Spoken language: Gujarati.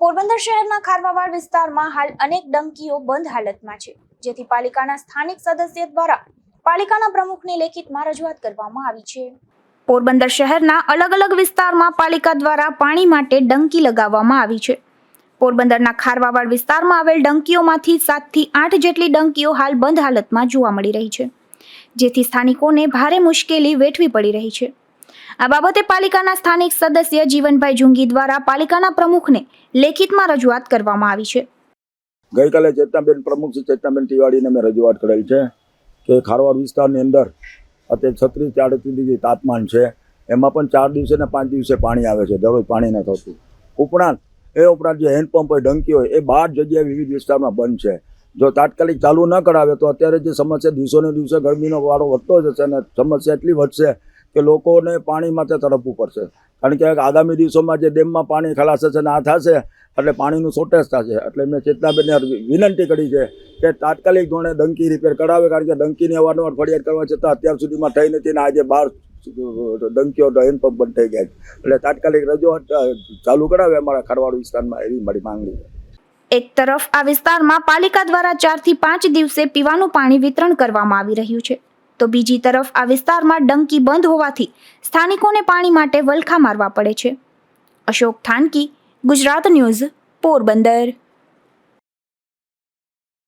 પોરબંદર શહેરના ખારવાવાડ વિસ્તારમાં હાલ અનેક ડંકીઓ બંધ હાલતમાં છે, જેથી પાલિકાના સ્થાનિક સદસ્ય દ્વારા પાલિકાના પ્રમુખને લેખિતમાં રજૂઆત કરવામાં આવી છે. પોરબંદર શહેરના અલગ અલગ વિસ્તારમાં પાલિકા દ્વારા પાણી માટે ડંકી લગાવવામાં આવી છે. પોરબંદરના ખારવાવાડ વિસ્તારમાં આવેલ ડંકીઓમાંથી સાતથી આઠ જેટલી ડંકીઓ હાલ બંધ હાલતમાં જોવા મળી રહી છે, જેથી સ્થાનિકોને ભારે મુશ્કેલી વેઠવી પડી રહી છે. આ બાબતે પાલિકાના સ્થાનિક સદસ્ય જીવનભાઈ જુંગી દ્વારા પાલિકાના પ્રમુખને લેખિતમાં રજૂઆત કરવામાં આવી છે. ગઈકાલે ચેતનાબેન પ્રમુખ શ્રી ચેતનાબેન તિવાડીને મેં રજૂઆત કરેલ છે કે ખારવાડ વિસ્તારની અંદર અત્યારે છત્રીસ ચાડત્રીસ ડિગ્રી તાપમાન છે. એમાં પણ ચાર દિવસે ને પાંચ દિવસે પાણી આવે છે, દરરોજ પાણી ન થતું. ઉપરાંત એ ઉપરાંત જે હેન્ડપંપ હોય, ડંકી હોય, એ બાર જગ્યાએ વિવિધ વિસ્તારમાં બંધ છે. જો તાત્કાલિક ચાલુ ન કરાવે તો અત્યારે જે સમસ્યા દિવસોને દિવસે ગરમીનો વાળો વધતો જશે અને સમસ્યા એટલી વધશે કે લોકોને પાણી માટે તડપવું પડશે. કારણ કે આગામી દિવસોમાં જે ડેમમાં પાણી ખલાસ છે ને આ થશે, એટલે પાણીનું શોર્ટેજ થશે. એટલે મેં ચેતનાબેનને વિનંતી કરી છે કે તાત્કાલિક ધોરણે ડંકી રિપેર કરાવે, કારણ કે ડંકીની અવારનવાર ફરિયાદ કરવા છતાં અત્યાર સુધીમાં થઈ નથી ને આજે બાર ડંકીઓ હેન્ડપંપ બંધ થઈ ગયા છે. એટલે તાત્કાલિક રજૂઆત ચાલુ કરાવે અમારા ખરવાડ વિસ્તારમાં એવી મારી માંગણી છે. એક તરફ આ વિસ્તારમાં પાલિકા દ્વારા ચારથી પાંચ દિવસે પીવાનું પાણી વિતરણ કરવામાં આવી રહ્યું છે. તો બીજી તરફ આ વિસ્તારમાં ડંકી બંધ હોવાથી સ્થાનિકોને પાણી માટે વલખા મારવા પડે છે. અશોક થાનકી, ગુજરાત ન્યૂઝ, પોરબંદર.